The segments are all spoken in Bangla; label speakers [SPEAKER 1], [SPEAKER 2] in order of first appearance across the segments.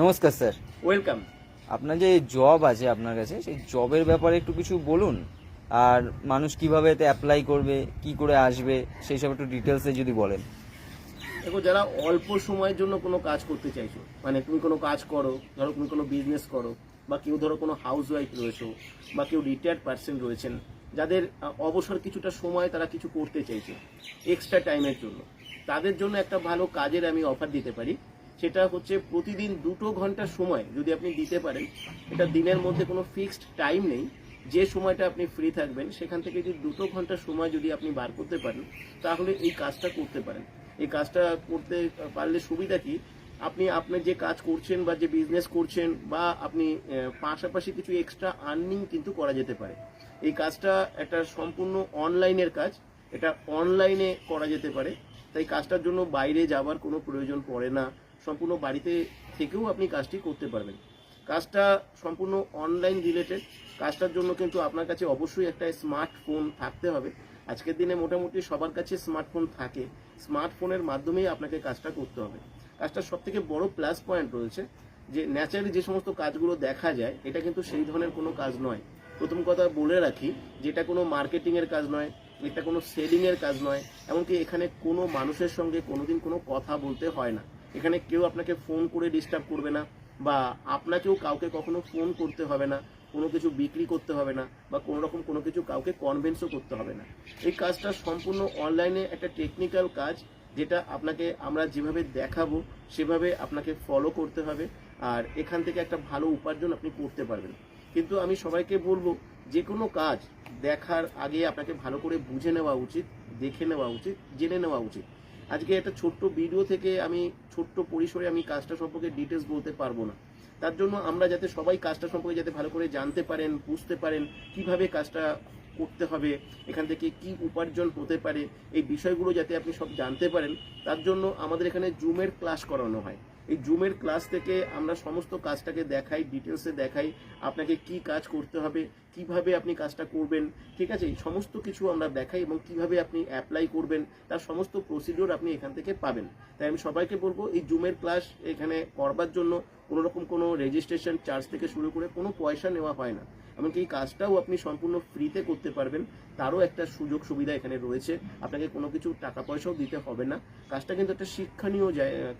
[SPEAKER 1] নমস্কার স্যার।
[SPEAKER 2] ওয়েলকাম।
[SPEAKER 1] আপনার যে জব আছে আপনার কাছে সেই জবের ব্যাপারে একটু কিছু বলুন। আর মানুষ কীভাবে এতে অ্যাপ্লাই করবে কি করে আসবে সেই সব একটু ডিটেলসে যদি বলেন।
[SPEAKER 2] দেখো যারা অল্প সময়ের জন্য কোনো কাজ করতে চাইছো মানে তুমি কোনো কাজ করো ধরো তুমি কোনো বিজনেস করো বা কেউ ধরো কোনো হাউস ওয়াইফ রয়েছো বা কেউ রিটায়ার্ড পার্সন রয়েছেন যাদের অবসর কিছুটা সময় তারা কিছু করতে চাইছে এক্সট্রা টাইমের জন্য তাদের জন্য একটা ভালো কাজের আমি অফার দিতে পারি। সেটা হচ্ছে প্রতিদিন দুটো ঘণ্টার সময় যদি আপনি দিতে পারেন, এটা দিনের মধ্যে কোনো ফিক্সড টাইম নেই। যে সময়টা আপনি ফ্রি থাকবেন, সেখান থেকে যদি দুটো ঘণ্টা সময় যদি আপনি বার করতে পারেন, তাহলে এই কাজটা করতে পারেন। এই কাজটা করতে পারলে সুবিধা কি? আপনি আপনার যে কাজ করছেন বা যে বিজনেস করছেন বা আপনি পাশাপাশি কিছু এক্সট্রা আর্নিং কিন্তু করা যেতে পারে। এই কাজটা একটা সম্পূর্ণ অনলাইনের কাজ, এটা অনলাইনে করা যেতে পারে। তাই কাজটার জন্য বাইরে যাওয়ার কোনো প্রয়োজন পড়ে না। সম্পূর্ণ বাড়িতে থেকেও আপনি কাজটি করতে পারবেন। কাজটা সম্পূর্ণ অনলাইন রিলেটেড কাজটার জন্য কিন্তু আপনার কাছে অবশ্যই একটা স্মার্টফোন থাকতে হবে। আজকের দিনে মোটামুটি সবার কাছে স্মার্টফোন থাকে। স্মার্টফোনের মাধ্যমেই আপনাকে কাজটা করতে হবে। কাজটার সব থেকে বড় প্লাস পয়েন্ট রয়েছে যে ন্যাচারালি যে সমস্ত কাজগুলো দেখা যায়, এটা কিন্তু সেই ধরনের কোনো কাজ নয়। প্রথম কথা বলে রাখি, যেটা কোনো মার্কেটিংয়ের কাজ নয়, এটা কোনো সেলিং এর কাজ নয়, এমনকি এখানে কোনো মানুষের সঙ্গে কোনোদিন কোনো কথা বলতে হয় না। এখানে কেউ আপনাকে ফোন করে ডিস্টার্ব করবে না বা আপনাকেও কাউকে কখনো ফোন করতে হবে না, কোনো কিছু বিক্রি করতে হবে না বা কোনো রকম কোনো কিছু কাউকে কনভেন্সও করতে হবে না। এই কাজটা সম্পূর্ণ অনলাইনে একটা টেকনিক্যাল কাজ যেটা আপনাকে আমরা যেভাবে দেখাবো সেভাবে আপনাকে ফলো করতে হবে আর এখান থেকে একটা ভালো উপার্জন আপনি করতে পারবেন। কিন্তু আমি সবাইকে বলব যে কোনো কাজ দেখার আগে আপনাকে ভালো করে বুঝে নেওয়া উচিত, দেখে নেওয়া উচিত, জেনে নেওয়া উচিত। আজকে একটা ছোট্ট ভিডিও থেকে আমি ছোট্ট পরিসরে আমি কাজটা সম্পর্কে ডিটেলস বলতে পারব না। তার জন্য আমরা যাতে সবাই কাজটা সম্পর্কে যাতে ভালো করে জানতে পারেন, বুঝতে পারেন, কীভাবে কাজটা করতে হবে, এখান থেকে কি উপার্জন হতে পারে, এই বিষয়গুলো যাতে আপনি সব জানতে পারেন, তার জন্য আমাদের এখানে জুমের ক্লাস করানো হয়। এই জুমের ক্লাস থেকে আমরা সমস্ত কাজটাকে দেখাই ডিটেলসে দেখাই, আপনাকে কি কাজ করতে হবে, কীভাবে আপনি কাজটা করবেন, ঠিক আছে? এই সমস্ত কিছু আমরা দেখাই এবং কীভাবে আপনি অ্যাপ্লাই করবেন, তার সমস্ত প্রসিডিওর আপনি এখান থেকে পাবেন। তাই আমি সবাইকে বলব, এই জুমের ক্লাস এখানে করবার জন্য কোনোরকম কোনো রেজিস্ট্রেশন চার্জ থেকে শুরু করে কোনো পয়সা নেওয়া হয় না। এমনকি এই কাজটাও আপনি সম্পূর্ণ ফ্রিতে করতে পারবেন। তারও একটা সুযোগ সুবিধা এখানে রয়েছে। আপনাকে কোনো কিছু টাকা পয়সাও দিতে হবে না। কাজটা কিন্তু একটা শিক্ষণীয়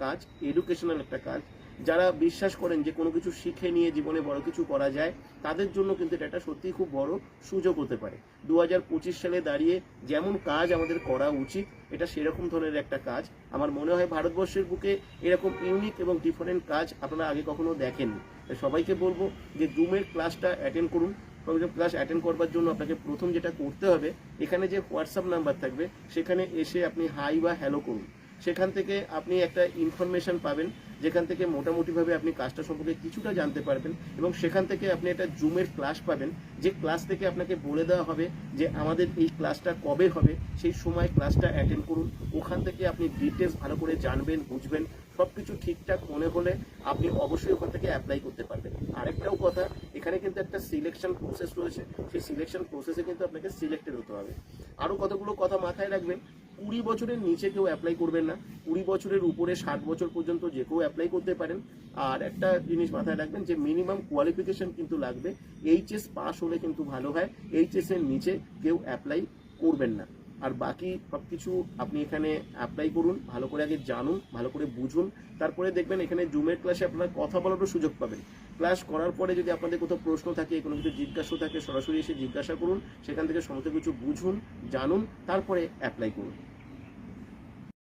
[SPEAKER 2] কাজ এডুকেশনাল একটা কাজ। যারা বিশ্বাস করেন যে কোনো কিছু শিখে নিয়ে জীবনে বড় কিছু করা যায়, তাদের জন্য কিন্তু এটা একটা সত্যিই খুব বড় সুযোগ হতে পারে। দু হাজার পঁচিশ সালে দাঁড়িয়ে যেমন কাজ আমাদের করা উচিত, এটা সেরকম ধরনের একটা কাজ। আমার মনে হয় ভারতবর্ষের বুকে এরকম ইউনিক এবং ডিফারেন্ট কাজ আপনারা আগে কখনো দেখেননি। সবাইকে বলব যে জুমের ক্লাসটা অ্যাটেন্ড করুন। ক্লাস অ্যাটেন্ড করবার জন্য আপনাকে প্রথম যেটা করতে হবে, এখানে যে হোয়াটসঅ্যাপ নাম্বার থাকবে, সেখানে এসে আপনি হাই বা হ্যালো করুন। সেখান থেকে আপনি একটা ইনফরমেশন পাবেন যেখান থেকে মোটামুটিভাবে আপনি কাজটা সম্পর্কে কিছুটা জানতে পারবেন এবং সেখান থেকে আপনি একটা জুমের ক্লাস পাবেন। যে ক্লাস থেকে আপনাকে বলে দেওয়া হবে যে আমাদের এই ক্লাসটা কবে হবে, সেই সময় ক্লাসটা অ্যাটেন্ড করুন। ওখান থেকে আপনি ডিটেলস ভালো করে জানবেন, বুঝবেন। সব কিছু ঠিকঠাক মনে হলে আপনি অবশ্যই ওখান থেকে অ্যাপ্লাই করতে পারবেন। আরেকটাও কথা, এখানে কিন্তু একটা সিলেকশন প্রসেস রয়েছে। সেই সিলেকশন প্রসেসে কিন্তু আপনাকে সিলেক্টেড হতে হবে। আরও কতগুলো কথা মাথায় রাখবেন কুড়ি বছরের নিচে কেউ অ্যাপ্লাই করবেন না, কুড়ি বছরের উপরে ষাট বছর পর্যন্ত যে কেউ অ্যাপ্লাই করতে পারেন। আর একটা জিনিস মাথায় রাখবেন যে মিনিমাম কোয়ালিফিকেশন কিন্তু লাগবে এইচএস পাস হলে কিন্তু ভালো হয় এইচএস এর নিচে কেউ অ্যাপ্লাই করবেন না। আর বাকি সব কিছু আপনি এখানে অ্যাপ্লাই করুন, ভালো করে আগে জানুন, ভালো করে বুঝুন, তারপরে দেখবেন এখানে জুমের ক্লাসে আপনারা কথা বলারও সুযোগ পাবেন। ক্লাস করার পরে যদি আপনাদের কোথাও প্রশ্ন থাকে, কোনো কিছু জিজ্ঞাসা থাকে, সরাসরি এসে জিজ্ঞাসা করুন, সেখান থেকে সমস্ত কিছু বুঝুন, জানুন, তারপরে অ্যাপ্লাই করুন।